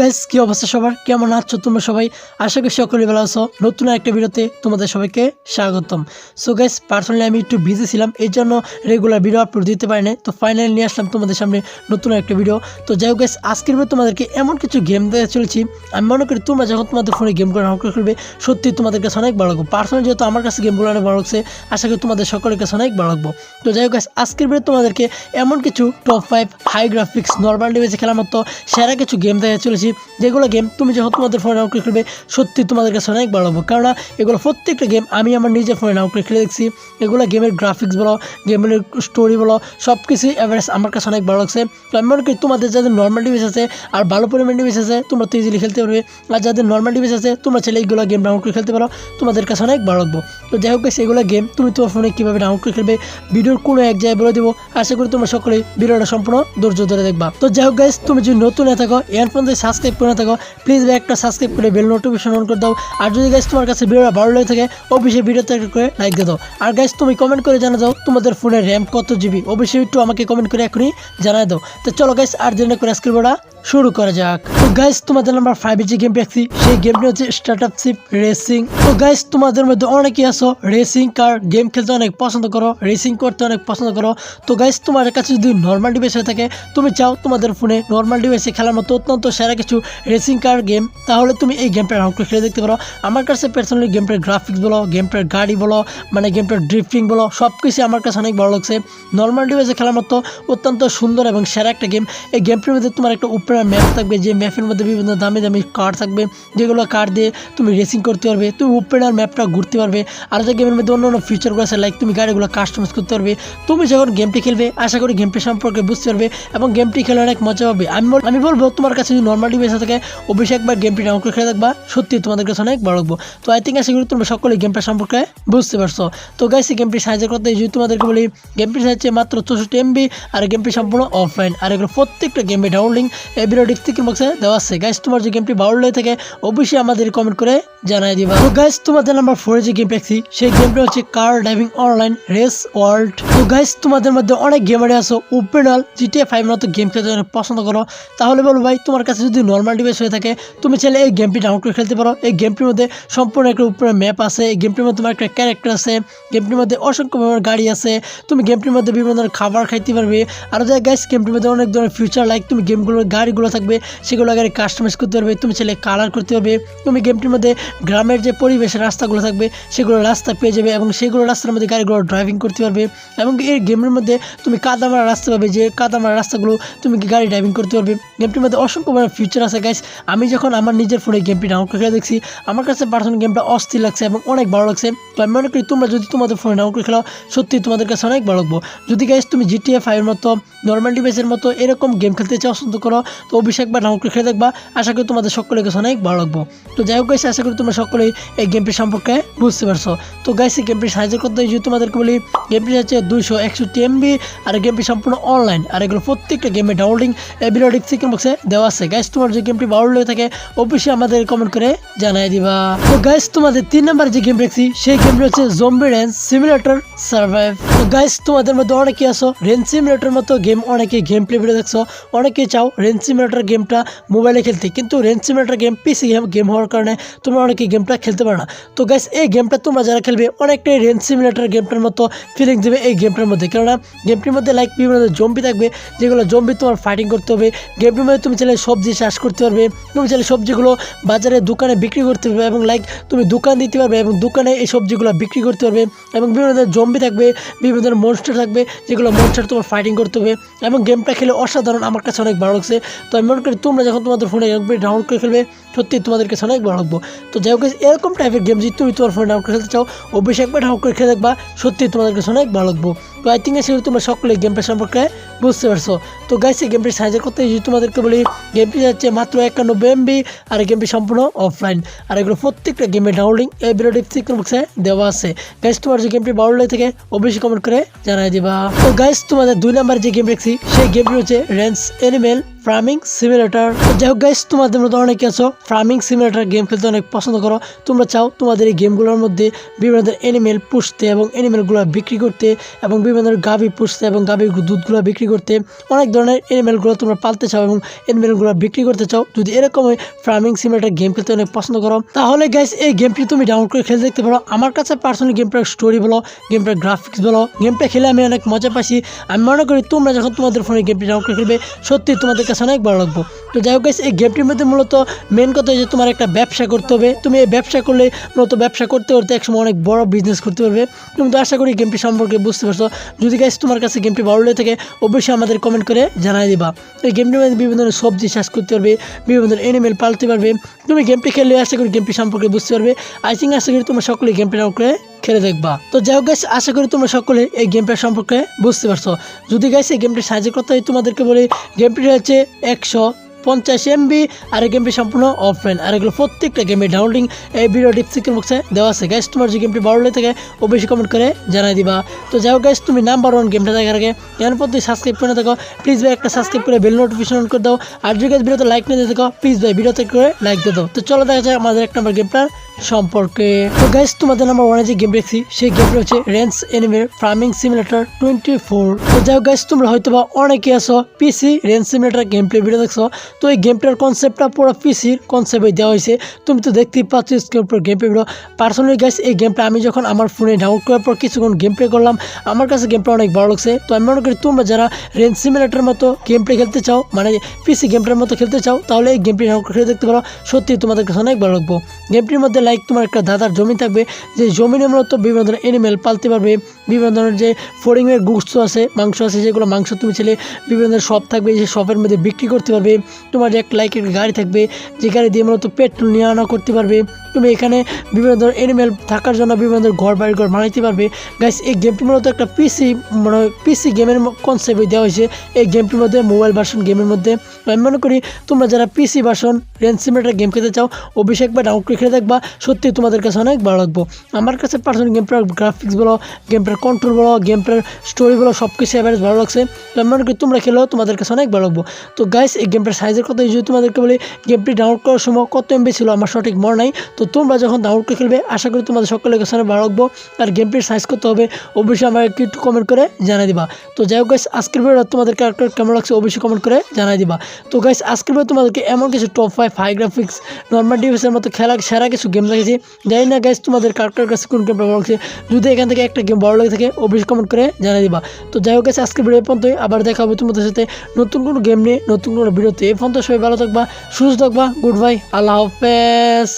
Guys কি অবস্থা সবার? কেমন আছো তোমরা সবাই? আশা করি সকলে ভালো আছো। নতুন একটা ভিডিওতে তোমাদের সবাইকে স্বাগতম। সো গাইস পার্সোনালি আমি একটু বিজি ছিলাম এই জন্য রেগুলার ভিডিও আপলোড দিতে পারি না তো ফাইনালি নিয়ে আসলাম তোমাদের সামনে নতুন একটা ভিডিও তো যাই হোক গাইস আজকের ভিডিও তোমাদেরকে এমন কিছু গেম দেখে চলেছি। আমি মনে করি তোমরা যখন তোমাদের ফোনে ডাউনলোড করে খেলবে সত্যি তোমাদের কাছে অনেক ভালো লাগবে। পার্সোনালি যেহেতু আমার কাছে গেমগুলো অনেক ভালো লাগছে আশা করি তোমাদের সকলের কাছে অনেক ভালো লাগবে। তো যাই হোক guys, আজকের ভিডিও তোমাদেরকে এমন কিছু top five high graphics normal ডিভাইসে খেলার মতো সেরা কিছু গেম দেখে চলেছি। যেগুলো গেম তুমি যখন তোমাদের ফোনে ডাউনলোড খেলবে সত্যি তোমাদের কাছে অনেক ভালো লাগবে। কারণ এগুলো প্রত্যেকটা গেম আমি আমার নিজের ফোনে ডাউনলোড করে খেলে দেখছি। এগুলো গেমের গ্রাফিক্স বলো গেমের স্টোরি বলো সব কিছুই অ্যাভারেজ আমার কাছে অনেক ভালো লাগছে। তো আমি মনে করি তোমাদের যাদের নর্মাল ডিভাইস আছে আর ভালো পরিমাণ ডিভাইস আছে, তোমরা তো ইজিলি খেলতে পারবে। আর যাদের নর্মাল ডিভাইস আছে, তোমরা চাইলে এইগুলো গেম ডাউনলোড করে খেলতে পারো। তোমাদের কাছে অনেক ভালো লাগবো। তো যাই হোক এগুলো গেম তুমি তোমার ফোনে কীভাবে ডাউনলোড করে খেলবে, ভিডিওর কোনো এক জায়গায় বলে দেবো। আশা করি তোমরা সকলে ভিডিওটা সম্পূর্ণ ধৈর্য ধরে দেখবা। তো যাই হোক গাইস তুমি যদি নতুন হয়ে থাকো এর ফোন সাবস্ক্রাইব করে থাকো। প্লিজ একটা সাবস্ক্রাইব করে বেল নোটিফিকেশন অন করে দাও। আর যদি গাইস তোমার কাছে ভিডিওটা ভালো লেগে থাকে, অবশ্যই ভিডিওতে একটা করে লাইক দিয়ে দাও। আর গাইস তুমি কমেন্ট করে জানা দাও, তোমাদের ফোনের র্যাম কত জিবি অবশ্যই একটু আমাকে কমেন্ট করে এখনই জানাই দাও। তো চলো গাইস আর জেনে করে আজকের ভিডিওটা শুরু করা যাক। তো গাইস তোমাদের নাম্বার ফাইভ যে গেম দেখছি, সেই গেমটি হচ্ছে স্টার্টআপ শিপ রেসিং তো গাইস তোমাদের মধ্যে অনেকেই আছো রেসিং কার গেম খেলতে অনেক পছন্দ করো রেসিং করতে অনেক পছন্দ করো। তো গাইস তোমার কাছে যদি নর্মাল ডিভাইস হয়ে থাকে, তুমি চাও তোমাদের ফোনে নর্মাল ডিভাইসে খেলার মতো অত্যন্ত সেরা কিছু রেসিং কার গেম তাহলে তুমি এই গেমটা ডাউনলোড করে খেলে দেখতে পারো। আমার কাছে পার্সোনালি গেমটার গ্রাফিক্স বলো গেমটার গাড়ি বলো মানে গেমটার ড্রিফটিং বলো সব কিছু আমার কাছে অনেক ভালো লাগছে। নর্মাল ডিভাইসে খেলার মতো অত্যন্ত সুন্দর এবং সেরা একটা গেম এই গেমটির মধ্যে তোমার একটা উপরে ম্যাপ থাকবে, যে ম্যাপের মধ্যে বিভিন্ন দামি দামি কার থাকবে, যেগুলো কার দিয়ে তুমি রেসিং করতে পারবে, তুমি উপরের ম্যাপটা ঘুরতে পারবে। আর যে গেমের মধ্যে অন্য অন্য ফিচারগুলো আছে লাইক তুমি গাড়িগুলো কাস্টমাইজ করতে পারবে। তুমি যখন গেমটি খেলবে, আশা করি গেমটি সম্পর্কে বুঝতে পারবে এবং গেমটি খেলে অনেক মজা পাবে। আমি আমি বলব, তোমার কাছে যদি নর্মাল ডিভাইস থাকে, অবশ্যই একবার গেমটি ডাউনলোড করে খেলে দেখবা। সত্যি তোমাদের কাছে অনেক ভালো লাগবো। তো আই থিঙ্ক আশা করি তোমরা সকলে গেমটা সম্পর্কে বুঝতে পারছ। তো গাইস এই গেমটি সাহায্য করতে যদি তোমাদেরকে বলি গেমটি সাহায্যে মাত্র চৌষট্টি এমবি আর গেমটি সম্পূর্ণ অফলাইন আর এগুলো প্রত্যেকটা গেমে ডাউনলিং এই ভিডিও ডিসক্রিপশন বক্সে দেওয়া আছে। গাইস তোমার যে গেমটি ভালো লেগে থাকে, অবশ্যই আমাদের কমেন্ট করে জানাই দিবা। তো গাইস তোমাদের নাম্বার ফোরে যে গেম দেখছি, সেই গেমটা হচ্ছে car driving online race world তো গাইস তোমাদের মধ্যে অনেক গেমারে আছো ওপেনাল জিটিএ ফাইভ মতো গেম খেলতে পছন্দ করো, তাহলে বলো ভাই, তোমার কাছে যদি নর্মাল ডিভাইস হয়ে থাকে, তুমি চাইলে এই গেমটি ডাউনলোড করে খেলতে পারো। এই গেমটির মধ্যে সম্পূর্ণ একটা উপরে ম্যাপ আছে, এই গেমটির মধ্যে তোমার একটা ক্যারেক্টার আছে গেমটির মধ্যে অসংখ্য পরিমাণের গাড়ি আছে, তুমি গেমটির মধ্যে বিভিন্ন ধরনের খাবার খাইতে পারবে। আর গাইস গেমটির মধ্যে অনেক ধরনের ফিউচার লাইক তুমি গেমগুলোর গাড়িগুলো থাকবে, সেগুলো আগে কাস্টমাইজ করতে পারবে তুমি চাইলে কালার করতে পারবে তুমি গেমটির মধ্যে গ্রামের যে পরিবেশের রাস্তাগুলো থাকবে, সেগুলো রাস্তা পেয়ে যাবে এবং সেগুলো রাস্তার মধ্যে গাড়িগুলো ড্রাইভিং করতে পারবে এবং এই গেমের মধ্যে তুমি কাদামারা রাস্তা পাবে যে কাদামারা রাস্তাগুলো তুমি গাড়ি ড্রাইভিং করতে পারবে। গেমটির মধ্যে অসংখ্য ফিচার আছে গাইস আমি যখন আমার নিজের ফোনে গেমটি ডাউনলোড করে খেলে দেখছি, আমার কাছে পার্সোনাল গেমটা অস্থির লাগছে এবং অনেক ভালো লাগছে। তো আমি মনে করি তোমরা যদি তোমাদের ফোনে ডাউনলোড করে খেলাও, সত্যি তোমাদের কাছে অনেক ভালো লাগবো। যদি গাইস তুমি জিটিএ ফাইভের মতো নর্মাল ডিভাইসের মতো এরকম গেম খেলতে চাও, পছন্দ করো তো অবশ্যই একবার ডাউনলোড খেলে দেখবা। আশা করি তোমাদের সকলের কাছে অনেক ভালো লাগবো। তো যাই হোক গাইস আশা করি তোমরা সকলেই এই গেমটি সম্পর্কে বুঝতে পারছ। তো এই গেমটি সাহায্য করতে যদি তোমাদেরকে বলি গেমটি হচ্ছে দুইশো একষট্টি এমবি আর গেমটি সম্পূর্ণ অনলাইন আর এগুলো প্রত্যেকটা গেমে ডাউনলোডিং এই ভিডিও ডিসক্রিপশন বক্সে দেওয়া আছে। গাইস তোমার যে গেমটি ভালো লেগে থাকে, অবশ্যই আমাদের কমেন্ট করে জানাই দিবা। তো গাইস তোমাদের তিন নাম্বার যে গেম দেখছি, সেই গেমটি হচ্ছে zombie range simulator survive guys তোমাদের মধ্যে অনেকে আছো। রেঞ্জ সিমুলেটর মতো গেম অনেকে গেম প্লে ভিডিও দেখছ। অনেকে চাও রেঞ্জ সিমুলেটর গেমটা মোবাইলে খেলতে। কিন্তু range simulator game PC game game হওয়ার কারণে তোমরা অনেকে গেমটা খেলতে পারো না। তো গাইস এই গেমটা তোমরা যারা খেলবে, অনেকটাই রেঞ্জ সিমুলেটর গেমটার মতো ফিলিং দেবে এই গেমটার মধ্যে। কেননা গেমটির মধ্যে লাইক বিভিন্ন জম্বি থাকবে, যেগুলো জম্বি তোমার ফাইটিং করতে হবে। গেমটির মধ্যে তুমি চাইলে সবজি চাষ করতে পারবে। তুমি চাইলে সবজিগুলো বাজারে দোকানে বিক্রি করতে পারবে এবং লাইক তুমি দোকান দিতে পারবে এবং দোকানে এই সবজিগুলো বিক্রি করতে পারবে এবং বিভিন্ন জম্বি থাকবে বিভিন্ন ধরনের মনস্টার থাকবে, যেগুলো মনস্টার তোমার ফাইটিং করতে হবে, এবং গেমটা খেলে অসাধারণ আমার কাছে অনেক ভালো লাগছে। তো আমি মনে করি তোমরা যখন তোমাদের ফোনে ডাউনলোড করে খেলবে সত্যি তোমাদের কাছে অনেক ভালো লাগবো। তো যাই হোক এরকম টাইপের গেম যদি তুমি তোমার ফোনে ডাউনলোড খেলতে চাও, অবশ্যই একবার ডাউনলোড করে খেলে দেখবা, সত্যি তোমাদের কাছে অনেক ভালো লাগবো। তো আই থিঙ্ক সেগুলো তোমরা সকলে গেমটা সম্পর্কে বুঝতে পারছ। তো গাইস এই গেমটি সাহায্য করতে যদি তোমাদেরকে বলি গেমটি যাচ্ছে মাত্র একানব্বই এমবি আর এই গেমটি সম্পূর্ণ অফলাইন আর এগুলো প্রত্যেকটা গেমের ডাউনলোডিং এই ভিডিও ডিসক্রিপশন বক্সে দেওয়া আছে। গাইস তোমার যে গেমটি ভালো লাগে থেকে, অবশ্যই কমেন্ট করে জানাই দিবা। তো গাইস তোমাদের দুই নাম্বার যে গেম দেখছি, সেই গেমটি হচ্ছে রেন্স এনিমেল ফার্মিং সিমিলেটার যাই হোক গাইস তোমাদের মধ্যে অনেকে আছো। ফার্মিং সিমিলেটার গেম খেলতে অনেক পছন্দ করো। তোমরা চাও তোমাদের এই গেমগুলোর মধ্যে বিভিন্ন ধরনের এনিমেল পুষতে এবং এনিমেলগুলো বিক্রি করতে এবং বিভিন্ন ধরনের গাভি পুষতে এবং গাভীর দুধগুলো বিক্রি করতে। অনেক ধরনের এনিমেলগুলো তোমরা পালতে চাও এবং এনিমেলগুলো বিক্রি করতে চাও। যদি এরকমই ফার্মিং সিমিলেটার গেম খেলতে অনেক পছন্দ করো। তাহলে গাইস এই গেমটি তুমি ডাউনলোড করে খেলে দেখতে পারো। আমার কাছে পার্সোনালি গেমটার স্টোরি বলো গেমটার গ্রাফিক্স বলো গেমটা খেলে আমি অনেক মজা পাইছি। আমি মনে করি তোমরা যখন তোমাদের ফোনে গেমটি ডাউনলোড করে খেলবে সত্যি তোমাদের কাছে অনেক ভালো লাগবে। তো যাই হোক এই গেমটির মধ্যে মূলত মেন কথা যে তোমার একটা ব্যবসা করতে হবে। তুমি এই ব্যবসা করলে মূলত ব্যবসা করতে করতে একসময় অনেক বড় বিজনেস করতে পারবে। তুমি তো আশা করি গেমটি সম্পর্কে বুঝতে পারছ। যদি গাইস তোমার কাছে গেমটি ভালো লেগে থাকে, অবশ্যই আমাদের কমেন্ট করে জানাই দিবা। এই গেমটির মধ্যে বিভিন্ন ধরনের সবজি চাষ করতে পারবে, বিভিন্ন ধরনের এনিমেল পালতে পারবে। তুমি গেমটি খেললে আশা করি গেমটি সম্পর্কে বুঝতে পারবে। আই থিঙ্ক আশা করি তোমরা সকলে গেমটি ডাউনলোড করে খেলে দেখবা। তো যাই হোক আশা করি তোমরা সকলে এই গেমটার সম্পর্কে বুঝতে পারছ। যদি গাইস এই গেমটির সাহায্যের কথাই তোমাদেরকে বলি গেমটি হচ্ছে একশো পঞ্চাশ এমবি আর এই গেমটি সম্পূর্ণ অফলাইন আর এগুলো প্রত্যেকটা গেমের ডাউনলোডিং এই ভিডিও ডিসক্রিপশন বক্সে দেওয়া আছে। গাইস তোমার যে গেমটি ভালো লেগে থাকে, অবশ্যই কমেন্ট করে জানাই দিবা। তো যাই হোক গাইস তুমি নাম্বার ওয়ান গেমটা দেখার আগে এর পর সাবস্ক্রাইব করে থাকো প্লিজ ভাই, একটা সাবস্ক্রাইব করে বেল নোটিফিকেশন অন করে দাও। আর যদি গাইস ভিডিওতে লাইক নিয়ে থাকো প্লিজ ভাই ভিডিওতে করে লাইক দিয়ে দাও। তো চলো দেখা যায় আমাদের এক নম্বর গেমটার সম্পর্কে। তো গাইস তোমাদের নাম্বার ওয়ানে যে গেম দেখছি, সেই গেমটা হচ্ছে রেন্স এনিমের ফার্মিং সিমিলেটার টোয়েন্টি ফোর তো যাই হোক গাইস তোমরা হয়তো বা অনেকে আছো PC range simulator game play video দেখছ। তো এই গেমটার কনসেপ্টটা পুরো পিসির কনসেপ্টে দেওয়া হয়েছে। তুমি তো দেখতেই পাচ্ছ স্ক্রিন পর game play video personally guys এই গেমটা আমি যখন আমার ফোনে ডাউনলোড করার পর কিছুক্ষণ গেম প্লে করলাম, আমার কাছে গেমটা অনেক ভালো লাগছে। তো আমি মনে করি তোমরা যারা রেন্স সিমিলেটার মতো গেম প্লে খেলতে চাও মানে পিসি গেমটার মতো খেলতে চাও, তাহলে এই গেমটি ডাউনলোড করে দেখতে পারো। সত্যি তোমাদের কাছে অনেক ভালো লাগবো। গেমটির মধ্যে লাইক তোমার একটা দাদার জমি থাকবে, যে জমিনে মূলত বিভিন্ন ধরনের এনিমেল পালতে পারবে, বিভিন্ন ধরনের যে ফোরিংয়ের গুস্ত আছে, মাংস আছে, যেগুলো মাংস তুমি ছেলে বিভিন্ন ধরনের শপ থাকবে, যে শপের মধ্যে বিক্রি করতে পারবে, তোমার এক লাইকের গাড়ি থাকবে, যে গাড়ি দিয়ে মূলত পেট্রোল নিয়ে আনা করতে পারবে, তুমি এখানে বিভিন্ন ধরনের এনিমেল থাকার জন্য বিভিন্ন ধরনের ঘর বাড়ি, ঘর বানাইতে পারবে। গাইস এই গেমটি মূলত একটা পিসি মানে পিসি গেমের কনসেপ্টে দেওয়া হয়েছে। এই গেমটির মধ্যে মোবাইল ভার্সন গেমের মধ্যে। আমি মনে করি তোমরা যারা PC version range simulator game খেলতে চাও অভিষেক বা ডাউনলোড করে খেলে দেখবা। সত্যি তোমাদের কাছে অনেক ভালো লাগবো। আমার কাছে পার্সোনাল গেমটার গ্রাফিক্স বলো গেমটার কন্ট্রোল বলো গেমটার স্টোরি বলো সব কিছু অ্যাভারেজ ভালো লাগছে। তো আমি মনে করি তোমরা খেলেও তোমাদের কাছে অনেক ভালো লাগবো। তো গাইস এই গেমটার সাইজের কথা যদি তোমাদেরকে বলি গেমটি ডাউনলোড করার সময় কত এমবি ছিল আমার সঠিক মনে নাই। তো তোমরা যখন ডাউনলোড করে খেলবে, আশা করি তোমাদের সকলের কাছে অনেক ভালো লাগবো। আর গেমটির সাইজ করতে হবে, অবশ্যই আমাকে একটু কমেন্ট করে জানাই দিবা। তো যাই হোক গাইস আজকের ভিডিও তোমাদের ক্যারেক্টার কেমন লাগছে, অবশ্যই কমেন্ট করে জানাই দিবা। তো গাইস আজকের ভিডিও তোমাদেরকে এমন কিছু top five high graphics normal ডিভিসের মতো খেলা, সেরা কিছু গেম দেখেছি জানি না গ্যাস তোমাদের কার কাছে কোন গেমটা ভালো লাগছে। যদি এখান থেকে একটা গেম ভালো লাগে থাকে অবশ্যই কমেন্ট করে জানিয়ে দিবা। তো যাই হোক আজকে ভিডিও পর্যন্তই। আবার দেখা হবে তোমাদের সাথে নতুন কোনো গেম নিয়ে, নতুন কোনো ভিডিওতে এই পর্যন্ত সবাই ভালো থাকবা, সুস্থ থাকবা। গুড বাই আল্লাহ হাফেজ।